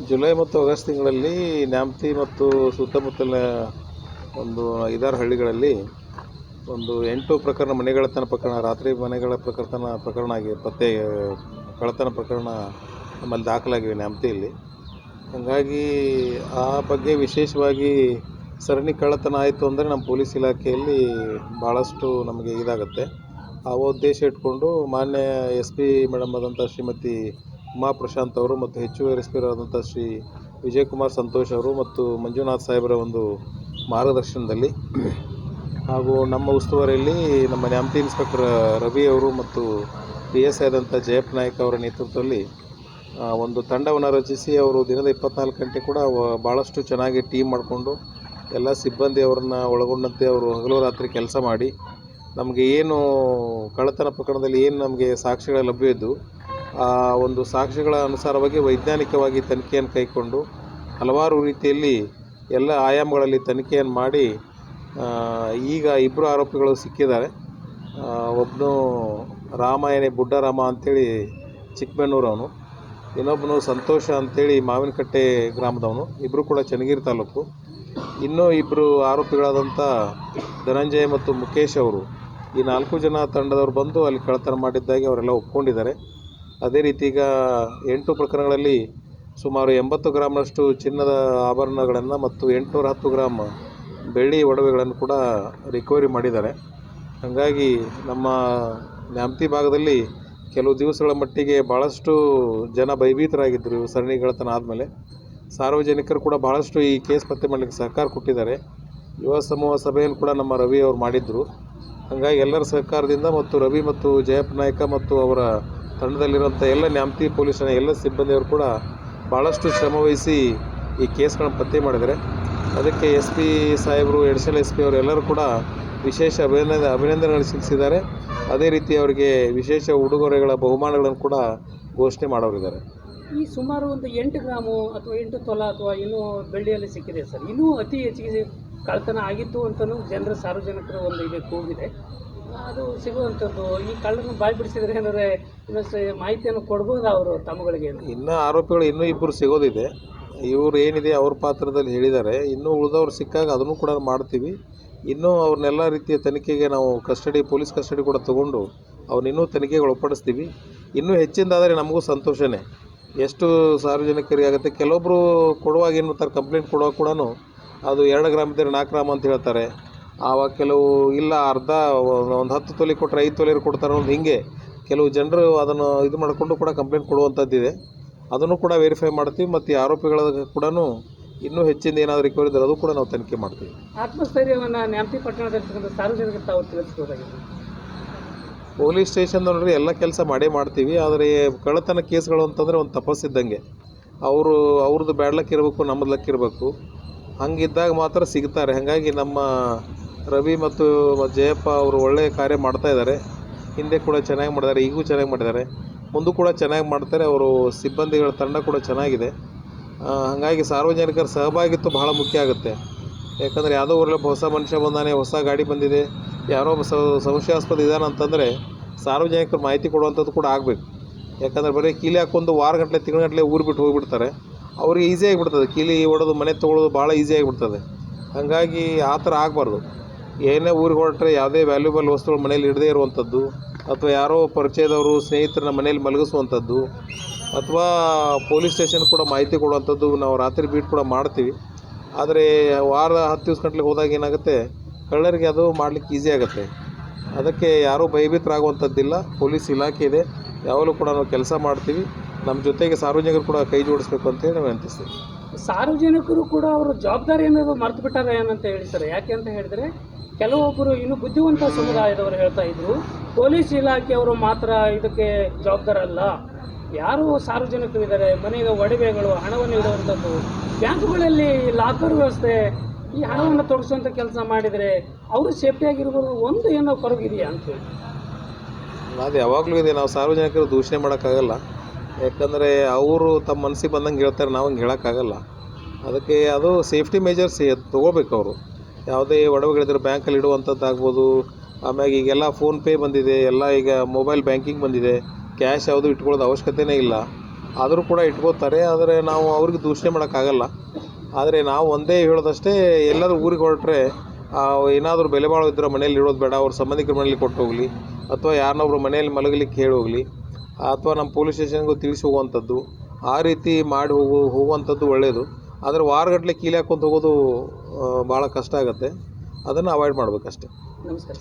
July ಮತ್ತು August ತಿಂಗಳಲ್ಲಿ ನ್ಯಾಮತಿ ಮತ್ತು ಸುತ್ತಮುತ್ತಲಿನ ಒಂದು ಐದಾರು ಹಳ್ಳಿಗಳಲ್ಲಿ ಒಂದು ಎಂಟು ಪ್ರಕರಣ ಮನೆಗಳತನ ಪ್ರಕರಣ, ರಾತ್ರಿ ಮನೆಗಳ ಪ್ರಕರ್ತನ ಪ್ರಕರಣ ಆಗಿ, ಪತ್ತೆ, ಕಳ್ಳತನ ಪ್ರಕರಣ ನಮ್ಮಲ್ಲಿ ದಾಖಲಾಗಿವೆ ನ್ಯಾಮತಿಯಲ್ಲಿ. ಹಾಗಾಗಿ ಆ ಬಗ್ಗೆ ವಿಶೇಷವಾಗಿ ಸರಣಿ ಕಳ್ಳತನ ಆಯಿತು ಅಂದರೆ ನಮ್ಮ ಪೊಲೀಸ್ ಇಲಾಖೆಯಲ್ಲಿ ಭಾಳಷ್ಟು ನಮಗೆ ಇದಾಗುತ್ತೆ. ಆ ಉದ್ದೇಶ ಇಟ್ಕೊಂಡು ಮಾನ್ಯ ಎಸ್ ಪಿ ಮೇಡಮ್ ಆದಂಥ ಶ್ರೀಮತಿ ಉಮಾ ಪ್ರಶಾಂತ್ ಅವರು ಮತ್ತು ಹೆಚ್ಚುವರಿ ಆದಂಥ ಶ್ರೀ ವಿಜಯಕುಮಾರ್ ಸಂತೋಷ್ ಅವರು ಮತ್ತು ಮಂಜುನಾಥ್ ಸಾಹೇಬರ ಒಂದು ಮಾರ್ಗದರ್ಶನದಲ್ಲಿ. ಹಾಗೂ ನಮ್ಮ ಉಸ್ತುವಾರಿಯಲ್ಲಿ ನಮ್ಮ ನ್ಯಾಮತಿ ಇನ್ಸ್ಪೆಕ್ಟರ್ ರವಿ ಅವರು ಮತ್ತು ಪಿ ಎಸ್ ಆದಂಥ ಜಯಪ್ಪ ನಾಯ್ಕ ಅವರ ನೇತೃತ್ವದಲ್ಲಿ ಒಂದು ತಂಡವನ್ನು ರಚಿಸಿ ಅವರು ದಿನದ ಇಪ್ಪತ್ನಾಲ್ಕು ಗಂಟೆ ಕೂಡ ಭಾಳಷ್ಟು ಚೆನ್ನಾಗಿ ಟೀಮ್ ಮಾಡಿಕೊಂಡು ಎಲ್ಲ ಸಿಬ್ಬಂದಿ ಅವರನ್ನು ಒಳಗೊಂಡಂತೆ ಅವರು ಹಗಲು ರಾತ್ರಿ ಕೆಲಸ ಮಾಡಿ, ನಮಗೆ ಏನು ಕಳ್ಳತನ ಪ್ರಕರಣದಲ್ಲಿ ಏನು ನಮಗೆ ಸಾಕ್ಷಿಗಳ ಲಭ್ಯ ಇದ್ದು ಆ ಒಂದು ಸಾಕ್ಷ್ಯಗಳ ಅನುಸಾರವಾಗಿ ವೈಜ್ಞಾನಿಕವಾಗಿ ತನಿಖೆಯನ್ನು ಕೈಕೊಂಡು ಹಲವಾರು ರೀತಿಯಲ್ಲಿ ಎಲ್ಲ ಆಯಾಮಗಳಲ್ಲಿ ತನಿಖೆಯನ್ನು ಮಾಡಿ ಈಗ ಇಬ್ಬರು ಆರೋಪಿಗಳು ಸಿಕ್ಕಿದ್ದಾರೆ. ಒಬ್ಬನು ರಾಮಾಯಣೆ ಬುಡ್ಡರಾಮ ಅಂಥೇಳಿ ಚಿಕ್ಕಬೆನ್ನೂರವನು ಇನ್ನೊಬ್ಬನು ಸಂತೋಷ ಅಂಥೇಳಿ ಮಾವಿನಕಟ್ಟೆ ಗ್ರಾಮದವನು ಇಬ್ಬರು ಕೂಡ ಚನ್ನಗಿರಿ ತಾಲೂಕು. ಇನ್ನೂ ಇಬ್ಬರು ಆರೋಪಿಗಳಾದಂಥ ಧನಂಜಯ ಮತ್ತು ಮುಖೇಶ್ ಅವರು ಈ ನಾಲ್ಕು ಜನ ತಂಡದವರು ಬಂದು ಅಲ್ಲಿ ಕಳ್ಳತನ ಮಾಡಿದ್ದಾಗಿ ಅವರೆಲ್ಲ ಒಪ್ಕೊಂಡಿದ್ದಾರೆ. ಅದೇ ರೀತಿ ಈಗ ಎಂಟು ಪ್ರಕರಣಗಳಲ್ಲಿ ಸುಮಾರು ಎಂಬತ್ತು ಗ್ರಾಮ್ನಷ್ಟು ಚಿನ್ನದ ಆಭರಣಗಳನ್ನು ಮತ್ತು ಎಂಟುನೂರ ಹತ್ತು ಗ್ರಾಮ್ ಬೆಳ್ಳಿ ಒಡವೆಗಳನ್ನು ಕೂಡ ರಿಕವರಿ ಮಾಡಿದ್ದಾರೆ. ಹಾಗಾಗಿ ನಮ್ಮ ನ್ಯಾಮತಿ ಭಾಗದಲ್ಲಿ ಕೆಲವು ದಿವಸಗಳ ಮಟ್ಟಿಗೆ ಭಾಳಷ್ಟು ಜನ ಭಯಭೀತರಾಗಿದ್ದರು, ಸರಣಿ ಕಳ್ಳತನ ಆದಮೇಲೆ. ಸಾರ್ವಜನಿಕರು ಕೂಡ ಭಾಳಷ್ಟು ಈ ಕೇಸ್ ಪತ್ತೆ ಮಾಡಲಿಕ್ಕೆ ಸಹಕಾರ ಕೊಟ್ಟಿದ್ದಾರೆ. ಯುವ ಸಮೂಹ ಸಭೆಯನ್ನು ಕೂಡ ನಮ್ಮ ರವಿ ಅವರು ಮಾಡಿದ್ದರು ಹಾಗಾಗಿ ಎಲ್ಲರ ಸಹಕಾರದಿಂದ ಮತ್ತು ರವಿ ಮತ್ತು ಜಯಪ್ಪ ನಾಯ್ಕ ಮತ್ತು ಅವರ ತಂಡದಲ್ಲಿರುವಂಥ ಎಲ್ಲ ನ್ಯಾಮತಿ ಪೊಲೀಸ್ ಎಲ್ಲ ಸಿಬ್ಬಂದಿಯವರು ಕೂಡ ಭಾಳಷ್ಟು ಶ್ರಮವಹಿಸಿ ಈ ಕೇಸ್ಗಳನ್ನು ಪತ್ತೆ ಮಾಡಿದ್ದಾರೆ. ಅದಕ್ಕೆ ಎಸ್ ಪಿ ಸಾಹೇಬರು, ಎಡಿಷನಲ್ ಎಸ್ ಪಿ ಅವರು ಎಲ್ಲರೂ ಕೂಡ ವಿಶೇಷ ಅಭಿನಂದನೆ ಅಭಿನಂದನೆಗಳು ಸಲ್ಲಿಸಿದ್ದಾರೆ. ಅದೇ ರೀತಿ ಅವರಿಗೆ ವಿಶೇಷ ಉಡುಗೊರೆಗಳ ಬಹುಮಾನಗಳನ್ನು ಕೂಡ ಘೋಷಣೆ ಮಾಡೋರಿದ್ದಾರೆ ಈ ಸುಮಾರು ಒಂದು ಎಂಟು ಗ್ರಾಮು ಅಥವಾ ಎಂಟು ತೊಲ ಅಥವಾ ಇನ್ನೂ ಬೆಳ್ಳಿಯಲ್ಲಿ ಸಿಕ್ಕಿದೆ ಸರ್. ಇನ್ನೂ ಅತಿ ಹೆಚ್ಚಿಗೆ ಕಳ್ತನ ಆಗಿತ್ತು ಅಂತಲೂ ಜನರ ಸಾರ್ವಜನಿಕರ ಒಂದು ಇದೆ, ಕೂಗಿದೆ. ಅದು ಸಿಗುವಂಥದ್ದು. ಈ ಕಳ್ಳನ ಬಾಯಿ ಬಿಡಿಸಿದ್ರೆ ಏನಾದ್ರೆ ಇನ್ನಷ್ಟು ಮಾಹಿತಿಯನ್ನು ಕೊಡ್ಬೋದು ಅವರು ತಮ್ಮಗಳಿಗೆ? ಇನ್ನೂ ಆರೋಪಿಗಳು ಇನ್ನೂ ಇಬ್ಬರು ಸಿಗೋದಿದೆ. ಇವರು ಏನಿದೆ ಅವ್ರ ಪಾತ್ರದಲ್ಲಿ ಹೇಳಿದ್ದಾರೆ. ಇನ್ನೂ ಉಳಿದವ್ರು ಸಿಕ್ಕಾಗ ಅದನ್ನು ಕೂಡ ಮಾಡ್ತೀವಿ. ಇನ್ನೂ ಅವ್ರನ್ನೆಲ್ಲ ರೀತಿಯ ತನಿಖೆಗೆ ನಾವು ಕಸ್ಟಡಿ, ಪೊಲೀಸ್ ಕಸ್ಟಡಿ ಕೂಡ ತೊಗೊಂಡು ಅವ್ರನ್ನಿನ್ನೂ ತನಿಖೆಗೆ ಒಳಪಡಿಸ್ತೀವಿ. ಇನ್ನೂ ಹೆಚ್ಚಿಂದಾದರೆ ನಮಗೂ ಸಂತೋಷನೇ. ಎಷ್ಟು ಸಾರ್ವಜನಿಕರಿಗೆ ಆಗುತ್ತೆ. ಕೆಲವೊಬ್ಬರು ಕೊಡುವಾಗ ಏನು ಮಾಡ್ತಾರೆ, ಕಂಪ್ಲೇಂಟ್ ಕೊಡುವಾಗ ಕೂಡ ಅದು ಎರಡು ಗ್ರಾಮ್ ಇದ್ದರೆ ನಾಲ್ಕು ಗ್ರಾಮ್ ಅಂತ ಹೇಳ್ತಾರೆ. ಆವಾಗ ಕೆಲವು ಇಲ್ಲ ಅರ್ಧ ಒಂದು ಹತ್ತು ತೊಲೆ ಕೊಟ್ಟರೆ ಐದು ತೊಲೆ ಕೊಡ್ತಾರೆ ಅನ್ನೋದು ಹಿಂಗೆ. ಕೆಲವು ಜನರು ಅದನ್ನು ಇದು ಮಾಡಿಕೊಂಡು ಕೂಡ ಕಂಪ್ಲೇಂಟ್ ಕೊಡುವಂಥದ್ದಿದೆ ಅದನ್ನು ಕೂಡ ವೆರಿಫೈ ಮಾಡ್ತೀವಿ ಮತ್ತು ಈ ಆರೋಪಿಗಳ ಕೂಡ ಇನ್ನೂ ಹೆಚ್ಚಿಂದ ಏನಾದರೂ ರಿಕವರಿ ಇದ್ದರೆ ಅದು ಕೂಡ ನಾವು ತನಿಖೆ ಮಾಡ್ತೀವಿ. ಆತ್ಮಸ್ಥೈರ್ಯವನ್ನು ನ್ಯಾಮತಿ ಪಟ್ಟಣದಲ್ಲಿರ್ತಕ್ಕಂಥ ತಾವು ತಿಳಿಸ್ಬೋದಾಗಿದೆ. ಪೊಲೀಸ್ ಎಲ್ಲ ಕೆಲಸ ಮಾಡೇ ಮಾಡ್ತೀವಿ ಆದರೆ ಕಳ್ಳತನ ಕೇಸ್ಗಳು ಅಂತಂದರೆ ಒಂದು ತಪಸ್ಸಿದ್ದಂಗೆ ಅವರು ಅವ್ರದ್ದು ಬ್ಯಾಡ್ಲಕ್ ಇರಬೇಕು ನಮ್ಮದು ಲಕ್ ಇರಬೇಕು. ಹಂಗಿದ್ದಾಗ ಮಾತ್ರ ಸಿಗ್ತಾರೆ. ಹಾಗಾಗಿ ನಮ್ಮ ರವಿ ಮತ್ತು ಜಯಪ್ಪ ಅವರು ಒಳ್ಳೆಯ ಕಾರ್ಯ ಮಾಡ್ತಾ ಇದ್ದಾರೆ. ಹಿಂದೆ ಕೂಡ ಚೆನ್ನಾಗಿ ಮಾಡಿದ್ದಾರೆ, ಈಗೂ ಚೆನ್ನಾಗಿ ಮಾಡಿದ್ದಾರೆ. ಮುಂದೂ ಕೂಡ ಚೆನ್ನಾಗಿ ಮಾಡ್ತಾರೆ. ಅವರು ಸಿಬ್ಬಂದಿಗಳ ತಂಡ ಕೂಡ ಚೆನ್ನಾಗಿದೆ. ಹಾಗಾಗಿ ಸಾರ್ವಜನಿಕರ ಸಹಭಾಗಿತ್ವ ಬಹಳ ಮುಖ್ಯ ಆಗುತ್ತೆ. ಯಾಕಂದರೆ ಯಾವುದೋ ಊರಲ್ಲಿ ಹೊಸ ಮನುಷ್ಯ ಬಂದಾನೆ, ಹೊಸ ಗಾಡಿ ಬಂದಿದೆ, ಯಾರೋ ಸಂಶಯಾಸ್ಪದ ಇದ್ದಾನೆ ಅಂತಂದರೆ ಸಾರ್ವಜನಿಕರು ಮಾಹಿತಿ ಕೊಡುವಂಥದ್ದು ಕೂಡ ಆಗಬೇಕು. ಯಾಕಂದರೆ ಬರೀ ಕೀಲಿ ಹಾಕೊಂಡು ವಾರಗಟ್ಟಲೆ ತಿಂಗಳಗಟ್ಟಲೆ ಊರು ಬಿಟ್ಟು ಹೋಗಿಬಿಡ್ತಾರೆ. ಅವ್ರಿಗೆ ಈಸಿ ಆಗಿಬಿಡ್ತದೆ. ಕೀಲಿ ಹೊಡೆದು, ಮನೆ ತೊಗೊಳೋದು ಭಾಳ ಈಸಿ ಆಗಿಬಿಡ್ತದೆ. ಹಾಗಾಗಿ ಆ ಥರ ಆಗಬಾರ್ದು. ಏನೇ ಊರಿಗೆ ಹೊರಟ್ರೆ ಯಾವುದೇ ವ್ಯಾಲ್ಯೂಬಲ್ ವಸ್ತುಗಳು ಮನೇಲಿ ಇಡದೇ ಇರುವಂಥದ್ದು, ಅಥವಾ ಯಾರೋ ಪರಿಚಯದವರು, ಸ್ನೇಹಿತರನ್ನ ಮನೇಲಿ ಮಲಗಿಸುವಂಥದ್ದು, ಅಥವಾ ಪೊಲೀಸ್ ಸ್ಟೇಷನ್ ಕೂಡ ಮಾಹಿತಿ ಕೊಡುವಂಥದ್ದು ನಾವು ರಾತ್ರಿ ಬೀಟ್ ಕೂಡ ಮಾಡ್ತೀವಿ. ಆದರೆ ವಾರ ಹತ್ತು ದಿವ್ಸ ಗಂಟ್ಲಿಗೆ ಹೋದಾಗ ಏನಾಗುತ್ತೆ? ಕಳ್ಳರಿಗೆ ಅದು ಮಾಡ್ಲಿಕ್ಕೆ ಈಸಿ ಆಗುತ್ತೆ. ಅದಕ್ಕೆ ಯಾರೂ ಭಯಭೀತರಾಗುವಂಥದ್ದಿಲ್ಲ. ಪೊಲೀಸ್ ಇಲಾಖೆ ಇದೆ. ಯಾವಾಗಲೂ ಕೂಡ ನಾವು ಕೆಲಸ ಮಾಡ್ತೀವಿ. ನಮ್ಮ ಜೊತೆಗೆ ಸಾರ್ವಜನಿಕರು ಕೂಡ ಕೈ ಜೋಡಿಸ್ಬೇಕು ಅಂತೇಳಿ ನಾವು ವಿನಂತಿಸ್ತೀವಿ ಸಾರ್ವಜನಿಕರು ಕೂಡ ಅವರ ಜವಾಬ್ದಾರಿ ಅನ್ನೋದು ಮರ್ತು ಬಿಟ್ಟಾರೆ ಏನಂತ ಹೇಳ್ತಾರೆ ಯಾಕೆ ಅಂತ ಹೇಳಿದ್ರೆ ಕೆಲವೊಬ್ಬರು ಇನ್ನು ಬುದ್ಧಿವಂತ ಸಮುದಾಯದವರು ಹೇಳ್ತಾ ಇದ್ರು ಪೊಲೀಸ್ ಇಲಾಖೆಯವರು ಮಾತ್ರ ಇದಕ್ಕೆ ಜವಾಬ್ದಾರಲ್ಲ ಯಾರು ಸಾರ್ವಜನಿಕರು ಇದ್ದಾರೆ ಮನೆಗೆ ಒಡವೆಗಳು ಹಣವನ್ನು ಇಡುವಂಥದ್ದು ಬ್ಯಾಂಕ್ಗಳಲ್ಲಿ ಲಾಕರ್ ವ್ಯವಸ್ಥೆ ಈ ಹಣವನ್ನು ತೊಡಗಿಸುವಂಥ ಕೆಲಸ ಮಾಡಿದರೆ ಅವರು ಸೇಫ್ಟಿಯಾಗಿರ್ಬೋದು ಒಂದು ಏನೋ ಕೊರಗಿದೆಯಾ ಅಂತೇಳಿ ಅದು ಯಾವಾಗಲೂ ಇದೆ. ನಾವು ಸಾರ್ವಜನಿಕರು ದೂಷಣೆ ಮಾಡೋಕ್ಕಾಗಲ್ಲ. ಯಾಕಂದರೆ ಅವರು ತಮ್ಮ ಮನಸ್ಸಿಗೆ ಬಂದಂಗೆ ಹೇಳ್ತಾರೆ, ನಾವು ಹಂಗೆ ಹೇಳೋಕ್ಕಾಗಲ್ಲ. ಅದಕ್ಕೆ ಅದು ಸೇಫ್ಟಿ ಮೆಜರ್ಸ್ ತೊಗೋಬೇಕು ಅವರು. ಯಾವುದೇ ಒಡವೆಗಳಿದ್ರೆ ಬ್ಯಾಂಕಲ್ಲಿ ಇಡುವಂಥದ್ದು ಆಗ್ಬೋದು, ಆಮ್ಯಾಗ ಈಗೆಲ್ಲ ಫೋನ್ಪೇ ಬಂದಿದೆ, ಎಲ್ಲ ಈಗ ಮೊಬೈಲ್ ಬ್ಯಾಂಕಿಂಗ್ ಬಂದಿದೆ ಕ್ಯಾಶ್ ಯಾವುದು ಇಟ್ಕೊಳ್ಳೋದು ಅವಶ್ಯಕತೆಯೇ ಇಲ್ಲ. ಆದರೂ ಕೂಡ ಇಟ್ಕೋತಾರೆ, ಆದರೆ ನಾವು ಅವ್ರಿಗೆ ದೂಷಣೆ ಮಾಡೋಕ್ಕಾಗಲ್ಲ. ಆದರೆ ನಾವು ಒಂದೇ ಹೇಳೋದಷ್ಟೇ ಎಲ್ಲಾದರೂ ಊರಿಗೆ ಹೊರಟ್ರೆ ಏನಾದರೂ ಬೆಲೆ ಬಾಳೋ ಇದ್ದರೆ ಮನೇಲಿ ಇಡೋದು ಬೇಡ, ಅವ್ರ ಸಂಬಂಧಿಕರ ಮನೇಲಿ ಕೊಟ್ಟು ಹೋಗಲಿ, ಅಥವಾ ಯಾರನ್ನೊಬ್ರು ಮನೆಯಲ್ಲಿ ಮಲಗಲಿಕ್ಕೆ ಹೇಳಿ ಹೋಗಲಿ. ಅಥವಾ ನಮ್ಮ ಪೊಲೀಸ್ ಸ್ಟೇಷನ್ಗೂ ತಿಳಿಸಿ ಹೋಗುವಂಥದ್ದು, ಆ ರೀತಿ ಮಾಡಿ ಹೋಗು, ಹೋಗುವಂಥದ್ದು ಒಳ್ಳೆಯದು ಆದರೆ ವಾರಗಟ್ಟಲೆ ಕೀಲಿ ಹಾಕ್ಕೊಂತ ಹೋಗೋದು ಭಾಳ ಕಷ್ಟ ಆಗುತ್ತೆ. ಅದನ್ನು ಅವಾಯ್ಡ್ ಮಾಡಬೇಕಷ್ಟೆ. ನಮಸ್ಕಾರ